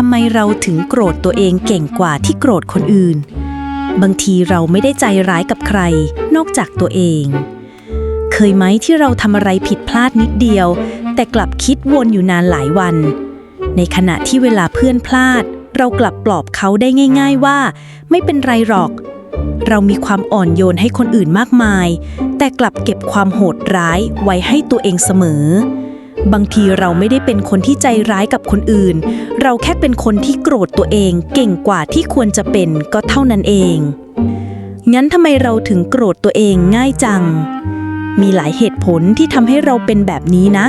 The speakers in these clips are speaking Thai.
ทำไมเราถึงโกรธตัวเองเก่งกว่าที่โกรธคนอื่น บางทีเราไม่ได้ใจร้ายกับใคร นอกจากตัวเอง เคยไหมที่เราทำอะไรผิดพลาดนิดเดียว แต่กลับคิดวนอยู่นานหลายวัน ในขณะที่เวลาเพื่อนพลาด เรากลับปลอบเขาได้ง่าย ๆว่า ไม่เป็นไรหรอก เรามีความอ่อนโยนให้คนอื่นมากมาย แต่กลับเก็บความโหดร้ายไว้ให้ตัวเองเสมอ บางทีเราไม่ได้เป็นคนที่ใจร้ายกับคนอื่น เราแค่เป็นคนที่โกรธตัวเองเก่งกว่าที่ควรจะเป็นก็เท่านั้นเอง งั้นทำไมเราถึงโกรธตัวเองง่ายจัง มีหลายเหตุผลที่ทำให้เราเป็นแบบนี้นะ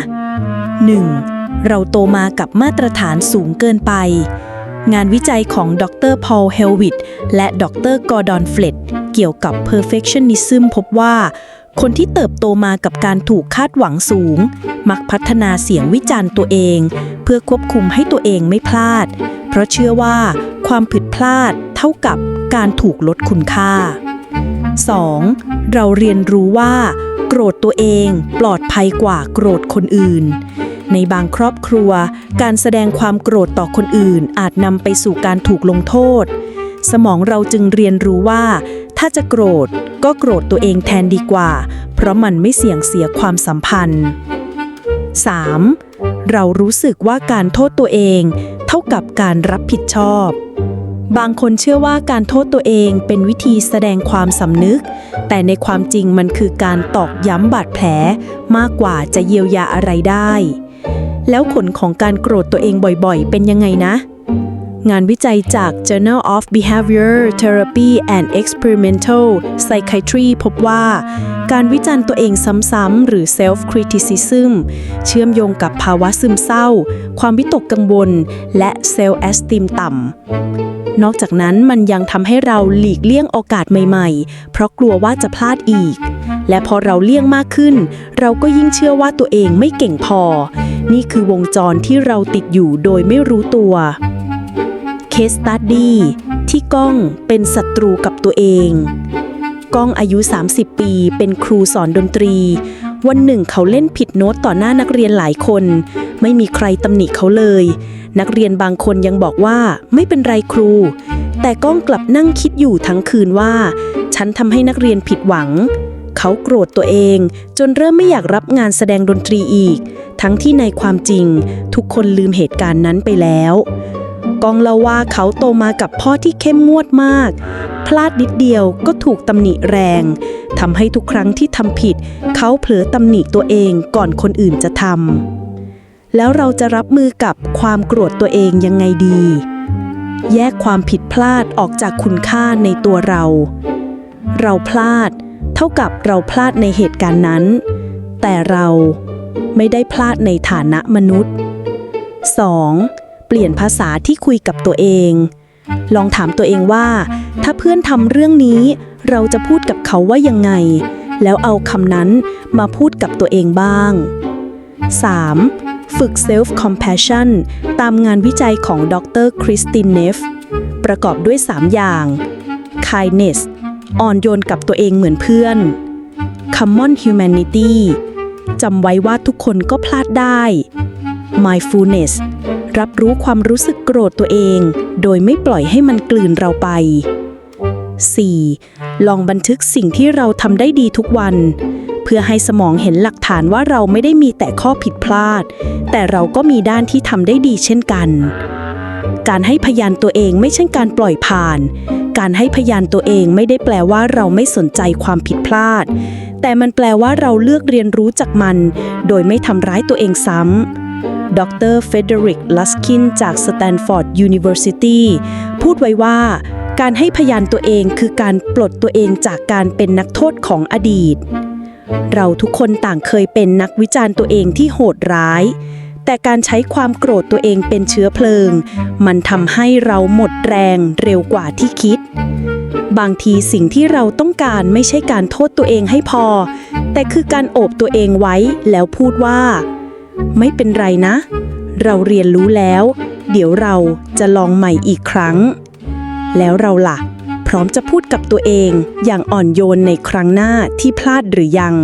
1. เราโตมากับมาตรฐานสูงเกินไป งานวิจัยของดรพอลเฮลวิตและดรกอร์ดอนเฟลตเกี่ยวกับ perfectionism พบว่า คนที่เติบโตมากับการถูกคาดหวังสูง มักพัฒนาเสียงวิจารณ์ตัวเอง เพื่อควบคุมให้ตัวเองไม่พลาด เพราะเชื่อว่า ความผิดพลาดเท่ากับการถูกลดคุณค่า 2. เราเรียนรู้ว่า โกรธตัวเองปลอดภัยกว่าโกรธคนอื่น ในบางครอบครัว การแสดงความโกรธต่อคนอื่น อาจนำไปสู่การถูกลงโทษ สมองเราจึงเรียนรู้ว่า ถ้าจะโกรธก็โกรธตัวเองแทนดีกว่า เพราะมันไม่เสี่ยงเสียความสัมพันธ์ 3. เรารู้สึกว่าการโทษตัวเอง เท่ากับการรับผิดชอบ บางคนเชื่อว่าการโทษตัวเองเป็นวิธีแสดงความสำนึก แต่ในความจริงมันคือการตอกย้ำบาดแผล มากกว่าจะเยียวยาอะไรได้ แล้วผลของการโกรธตัวเองบ่อยๆ เป็นยังไงนะ งานวิจัยจาก Journal of Behavior Therapy and Experimental Psychiatry พบว่า การวิจารณ์ตัวเองซ้ำๆหรือ self criticism เชื่อมโยงกับภาวะซึมเศร้า ความวิตกกังวล และ self esteem ต่ำ นอกจากนั้นมันยังทำให้เราหลีกเลี่ยงโอกาสใหม่ๆ เพราะกลัวว่าจะพลาดอีก และพอเราเลี่ยงมากขึ้น เราก็ยิ่งเชื่อว่าตัวเองไม่เก่งพอ นี่คือวงจรที่เราติดอยู่โดยไม่รู้ตัว Case Study ที่ก้องเป็นศัตรูกับตัวเอง ก้องอายุ 30 ปีเป็นครูสอนดนตรี วันหนึ่งเขาเล่นผิดโน้ตต่อหน้านักเรียนหลายคน ไม่มีใครตำหนิเขาเลย นักเรียนบางคนยังบอกว่าไม่เป็นไรครู แต่ก้องกลับนั่งคิดอยู่ทั้งคืนว่า ฉันทำให้นักเรียนผิดหวังเขาโกรธตัวเองจนเริ่มไม่อยากรับงานแสดงดนตรีอีก ทั้งที่ในความจริง ทุกคนลืมเหตุการณ์นั้นไปแล้ว กองเล่าว่าเขาโตมากับพ่อที่เข้มงวดมาก พลาดนิดเดียวก็ถูกตำหนิแรงทำให้ทุกครั้งที่ทำผิด เขาเผลอตำหนิตัวเองก่อนคนอื่นจะทำแล้วเราจะรับมือกับความโกรธตัวเองยังไงดี แยกความผิดพลาดออกจากคุณค่าในตัวเรา เราพลาด เท่ากับเราพลาดในเหตุการณ์นั้น แต่เราไม่ได้พลาดในฐานะมนุษย์ 2. เปลี่ยนภาษาที่คุยกับตัวเอง ลองถามตัวเองว่า ถ้าเพื่อนทำเรื่องนี้ เราจะพูดกับเขาว่ายังไง แล้วเอาคำนั้นมาพูดกับตัวเองบ้าง 3. ฝึก self compassion ตามงานวิจัยของดรคริสตินเนฟประกอบด้วย 3 อย่าง kindness อ่อนโยนกับตัวเองเหมือนเพื่อน common humanity จำไว้ว่าทุกคนก็พลาดได้ mindfulness รับรู้ความรู้สึกโกรธตัวเอง โดยไม่ปล่อยให้มันกลืนเราไป 4. ลองบันทึกสิ่งที่เราทำได้ดีทุกวัน เพื่อให้สมองเห็นหลักฐานว่าเราไม่ได้มีแต่ข้อผิดพลาด แต่เราก็มีด้านที่ทำได้ดีเช่นกัน การให้พยานตัวเองไม่ใช่การปล่อยผ่าน การให้พยานตัวเองไม่ได้แปลว่าเราไม่สนใจความผิดพลาด แต่มันแปลว่าเราเลือกเรียนรู้จากมัน โดยไม่ทำร้ายตัวเองซ้ำ ดรเฟเดริกลัสคินจาก Stanford University พูดไว้ว่าการให้พยานตัวเองคือการปลดตัวเองจากการเป็นนักโทษของอดีต เราทุกคนต่างเคยเป็นนักวิจารณ์ตัวเองที่โหดร้าย แต่การใช้ความโกรธตัวเองเป็นเชื้อเพลิง มันทำให้เราหมดแรงเร็วกว่าที่คิด บางทีสิ่งที่เราต้องการไม่ใช่การโทษตัวเองให้พอ แต่คือการโอบตัวเองไว้แล้วพูดว่า ไม่เป็นไรนะ เราเรียนรู้แล้ว เดี๋ยวเราจะลองใหม่อีกครั้ง แล้วเราล่ะ พร้อมจะพูดกับตัวเองอย่างอ่อนโยนในครั้งหน้าที่พลาดหรือยัง